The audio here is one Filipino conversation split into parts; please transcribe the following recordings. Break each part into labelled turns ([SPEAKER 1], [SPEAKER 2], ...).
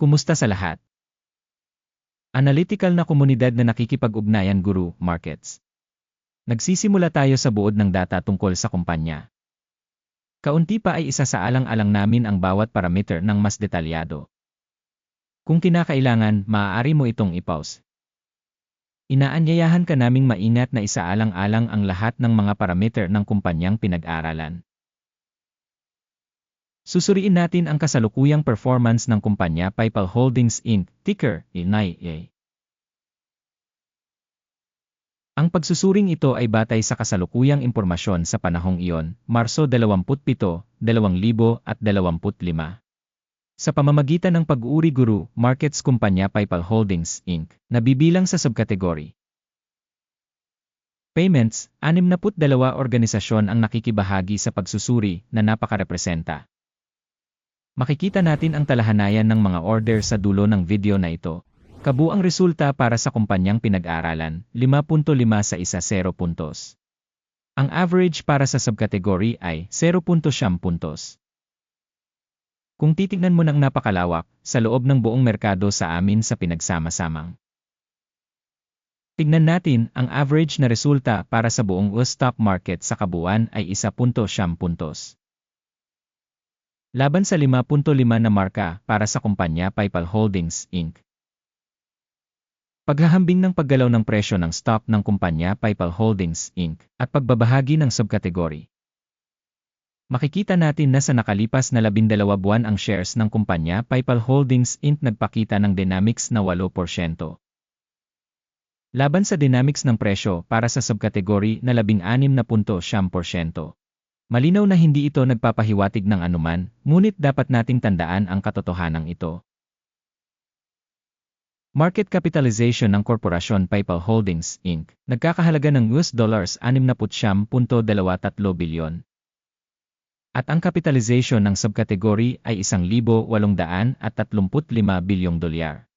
[SPEAKER 1] Kumusta sa lahat? Analytical na komunidad na nakikipag-ugnayan guru, markets. Nagsisimula tayo sa buod ng data tungkol sa kumpanya. Kaunti pa ay isa sa alang-alang namin ang bawat parameter ng mas detalyado. Kung kinakailangan, maaari mo itong i-pause. Inaanyayahan ka naming maingat na isaalang-alang ang lahat ng mga parameter ng kumpanyang pinag-aralan. Susuriin natin ang kasalukuyang performance ng kumpanya PayPal Holdings Inc., ticker, INAIA. Ang pagsusuring ito ay batay sa kasalukuyang impormasyon sa panahong iyon, Marso 27, 2025. Sa pamamagitan ng pag-uri guru, markets kumpanya PayPal Holdings, Inc., nabibilang sa subkategory. Payments, 62 organisasyon ang nakikibahagi sa pagsusuri na napakarepresenta. Makikita natin ang talahanayan ng mga order sa dulo ng video na ito, Kabuang resulta para sa kumpanyang pinag-aralan, 5.5 sa isa 0 puntos. Ang average para sa subcategory ay 0.7 puntos. Kung titignan mo ng napakalawak, sa loob ng buong merkado sa amin sa pinagsama-samang. Tignan natin, ang average na resulta para sa buong US stock market sa kabuuan ay 1.7 puntos. Laban sa 5.5 na marka para sa kumpanya PayPal Holdings, Inc. Paghahambing ng paggalaw ng presyo ng stock ng kumpanya PayPal Holdings, Inc. at pagbabahagi ng subkategory. Makikita natin na sa nakalipas na 12 buwan ang shares ng kumpanya PayPal Holdings Inc. nagpakita ng dynamics na 8%. Laban sa dynamics ng presyo para sa subkategory na 16.7%. Malinaw na hindi ito nagpapahiwatig ng anuman, ngunit dapat nating tandaan ang katotohanan ito. Market capitalization ng korporasyon PayPal Holdings, Inc. nagkakahalaga ng US dollars 60.23 bilyon. At ang capitalization ng subkategory ay 1,835 bilyong dolyar.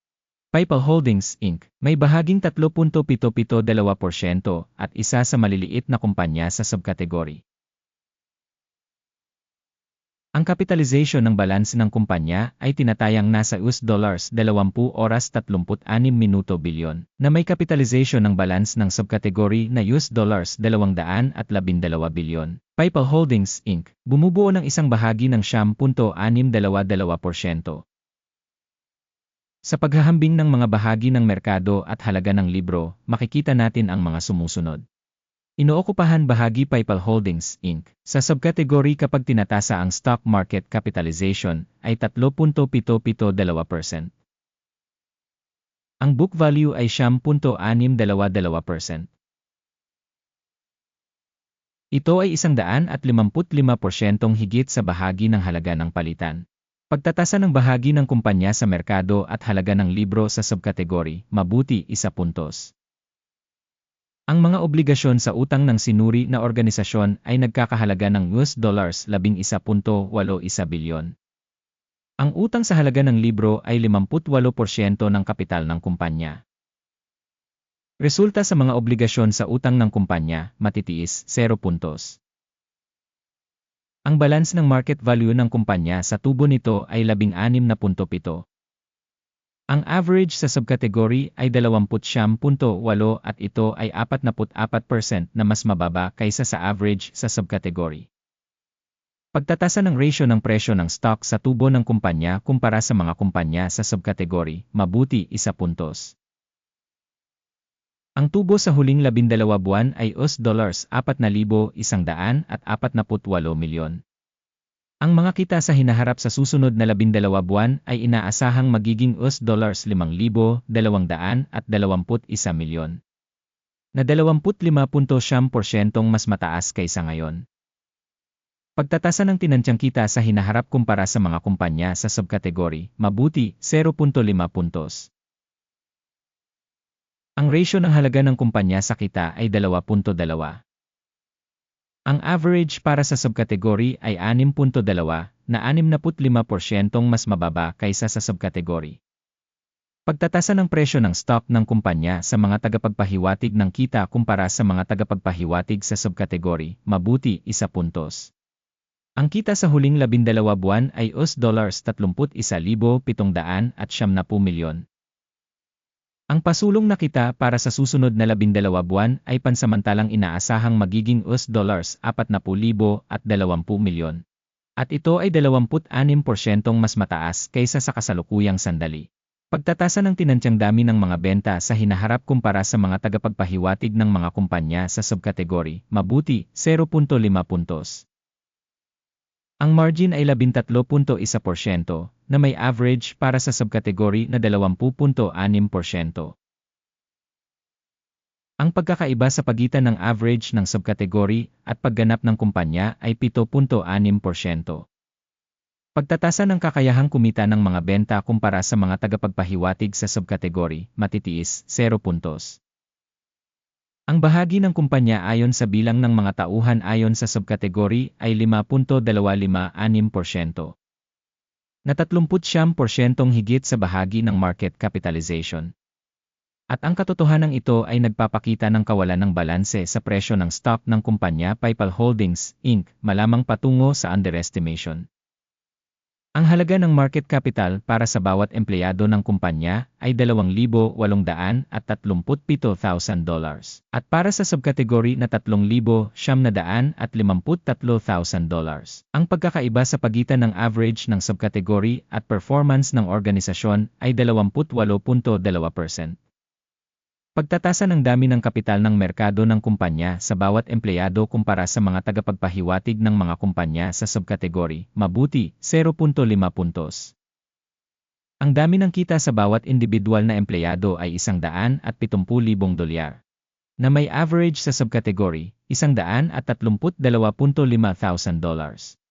[SPEAKER 1] PayPal Holdings, Inc. may bahaging 3.772% at isa sa maliliit na kumpanya sa subkategory. Ang capitalization ng balance ng kumpanya ay tinatayang nasa US dollars 20 oras 36 minuto bilyon, na may capitalization ng balance ng subkategory na US dollars 212 bilyon. PayPal Holdings Inc. bumubuo ng isang bahagi ng 10.622%. Sa paghahambing ng mga bahagi ng merkado at halaga ng libro, makikita natin ang mga sumusunod. Inookupahan bahagi PayPal Holdings, Inc. Sa subkategory kapag tinatasa ang stock market capitalization ay 3.772%. Ang book value ay 10.622%. Ito ay 155% higit sa bahagi ng halaga ng palitan. Pagtatasa ng bahagi ng kumpanya sa merkado at halaga ng libro sa subkategory, mabuti isa puntos. Ang mga obligasyon sa utang ng sinuri na organisasyon ay nagkakahalaga ng US dollars 11.81 bilyon. Ang utang sa halaga ng libro ay 58% ng kapital ng kumpanya. Resulta sa mga obligasyon sa utang ng kumpanya, matitiis, 0 puntos. Ang balance ng market value ng kumpanya sa tubo nito ay 16.7. Ang average sa subkategory ay 20.8 at ito ay 44% na mas mababa kaysa sa average sa subkategory. Pagtatasa ng ratio ng presyo ng stock sa tubo ng kumpanya kumpara sa mga kumpanya sa subkategory, mabuti isa puntos. Ang tubo sa huling 12 buwan ay US dollars 4,148 milyon. Ang mga kita sa hinaharap sa susunod na labindalawa buwan ay inaasahang magiging US dollars 5,221 milyon. Na 25.7% mas mataas kaysa ngayon. Pagtatasa ng tinantyang kita sa hinaharap kumpara sa mga kumpanya sa subkategory, mabuti, 0.5 puntos. Ang ratio ng halaga ng kumpanya sa kita ay 2.2. Ang average para sa subkategory ay 6.2 na 65% mas mababa kaysa sa subkategory. Pagtatasa ng presyo ng stock ng kumpanya sa mga tagapagpahiwatig ng kita kumpara sa mga tagapagpahiwatig sa subkategory, mabuti isa puntos. Ang kita sa huling labindalawa buwan ay US dollars 31,700 at 70 milyon. Ang pasulong na kita para sa susunod na labindalawa buwan ay pansamantalang inaasahang magiging US dollars 40,000 at 20 milyon. At ito ay 26% mas mataas kaysa sa kasalukuyang sandali. Pagtatasa ng tinantyang dami ng mga benta sa hinaharap kumpara sa mga tagapagpahiwatig ng mga kumpanya sa subkategory, mabuti, 0.5 puntos. Ang margin ay 13.1% na may average para sa subkategory na 20.6%. Ang pagkakaiba sa pagitan ng average ng subkategory at pagganap ng kumpanya ay 7.6%. Pagtatasa ng kakayahang kumita ng mga benta kumpara sa mga tagapagpahiwatig sa subkategory, matitiis, 0 puntos. Ang bahagi ng kumpanya ayon sa bilang ng mga tauhan ayon sa subkategory ay 5.256%. Na 30% higit sa bahagi ng market capitalization. At ang katotohanan ito ay nagpapakita ng kawalan ng balanse sa presyo ng stock ng kumpanya PayPal Holdings, Inc., malamang patungo sa underestimation. Ang halaga ng market capital para sa bawat empleyado ng kumpanya ay 2,837,000 dollars at para sa subkategory na 3,753,000 dollars. Ang pagkakaiba sa pagitan ng average ng subkategory at performance ng organisasyon ay 28.2%. Pagtatasa ng dami ng kapital ng merkado ng kumpanya sa bawat empleyado kumpara sa mga tagapagpahiwatig ng mga kumpanya sa subkategory, mabuti, 0.5 puntos. Ang dami ng kita sa bawat individual na empleyado ay 170,000 dolyar. Na may average sa subkategory, 132,500 dollars.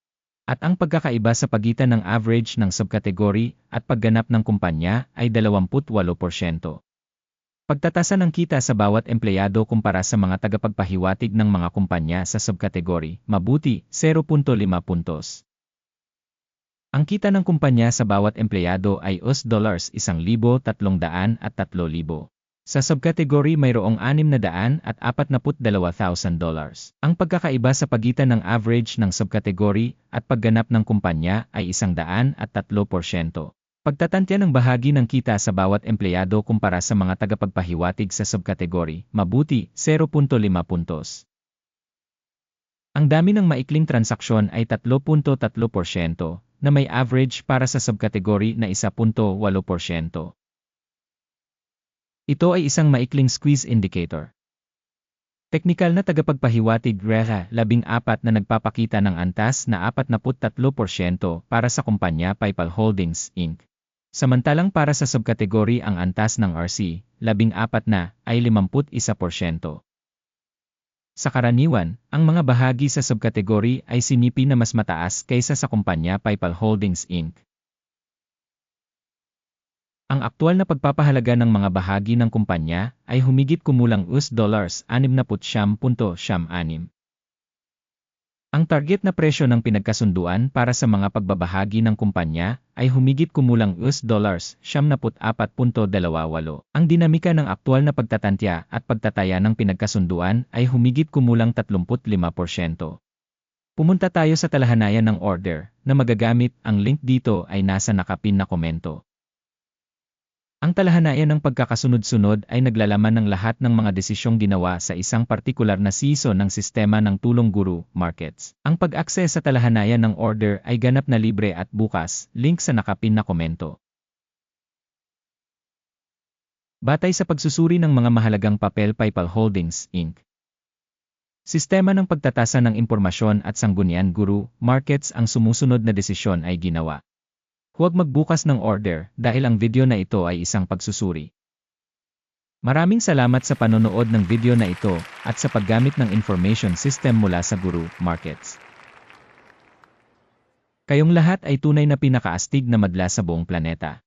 [SPEAKER 1] At ang pagkakaiba sa pagitan ng average ng subkategory at pagganap ng kumpanya ay 28%. Pagtatasa ng kita sa bawat empleyado kumpara sa mga tagapagpahiwatig ng mga kumpanya sa subkategory, mabuti, 0.5 puntos. Ang kita ng kumpanya sa bawat empleyado ay US dollars 1,300 at 3,000. Sa subkategory mayroong 600 at 42,000 dollars. Ang pagkakaiba sa pagitan ng average ng subkategory at pagganap ng kumpanya ay 100 at 3%. Pagtatantya ng bahagi ng kita sa bawat empleyado kumpara sa mga tagapagpahiwatig sa subkategory, mabuti, 0.5 puntos. Ang dami ng maikling transaksyon ay 3.3% na may average para sa subkategory na 1.8%. Ito ay isang maikling squeeze indicator. Teknikal na tagapagpahiwatig REHA 14 na nagpapakita ng antas na 43% para sa kumpanya PayPal Holdings, Inc. Samantalang para sa subkategory ang antas ng RC, 14 na, ay 51%. Sa karaniwan, ang mga bahagi sa subkategory ay sinipi na mas mataas kaysa sa kumpanya PayPal Holdings Inc. Ang aktual na pagpapahalaga ng mga bahagi ng kumpanya ay humigit kumulang US dollars 60.6. Ang target na presyo ng pinagkasunduan para sa mga pagbabahagi ng kumpanya ay humigit kumulang US dollars 74.28. Ang dinamika ng aktual na pagtatantya at pagtataya ng pinagkasunduan ay humigit kumulang 35%. Pumunta tayo sa talahanayan ng order na magagamit ang link dito ay nasa nakapin na komento. Ang talahanayan ng pagkakasunod-sunod ay naglalaman ng lahat ng mga desisyong ginawa sa isang partikular na season ng sistema ng tulong guru, markets. Ang pag-access sa talahanayan ng order ay ganap na libre at bukas, link sa nakapin na komento. Batay sa pagsusuri ng mga mahalagang papel PayPal Holdings, Inc. Sistema ng pagtatasa ng impormasyon at sanggunian guru, markets ang sumusunod na desisyon ay ginawa. Huwag magbukas ng order dahil ang video na ito ay isang pagsusuri. Maraming salamat sa panonood ng video na ito at sa paggamit ng information system mula sa Guru Markets. Kayong lahat ay tunay na pinakaastig na madla sa buong planeta.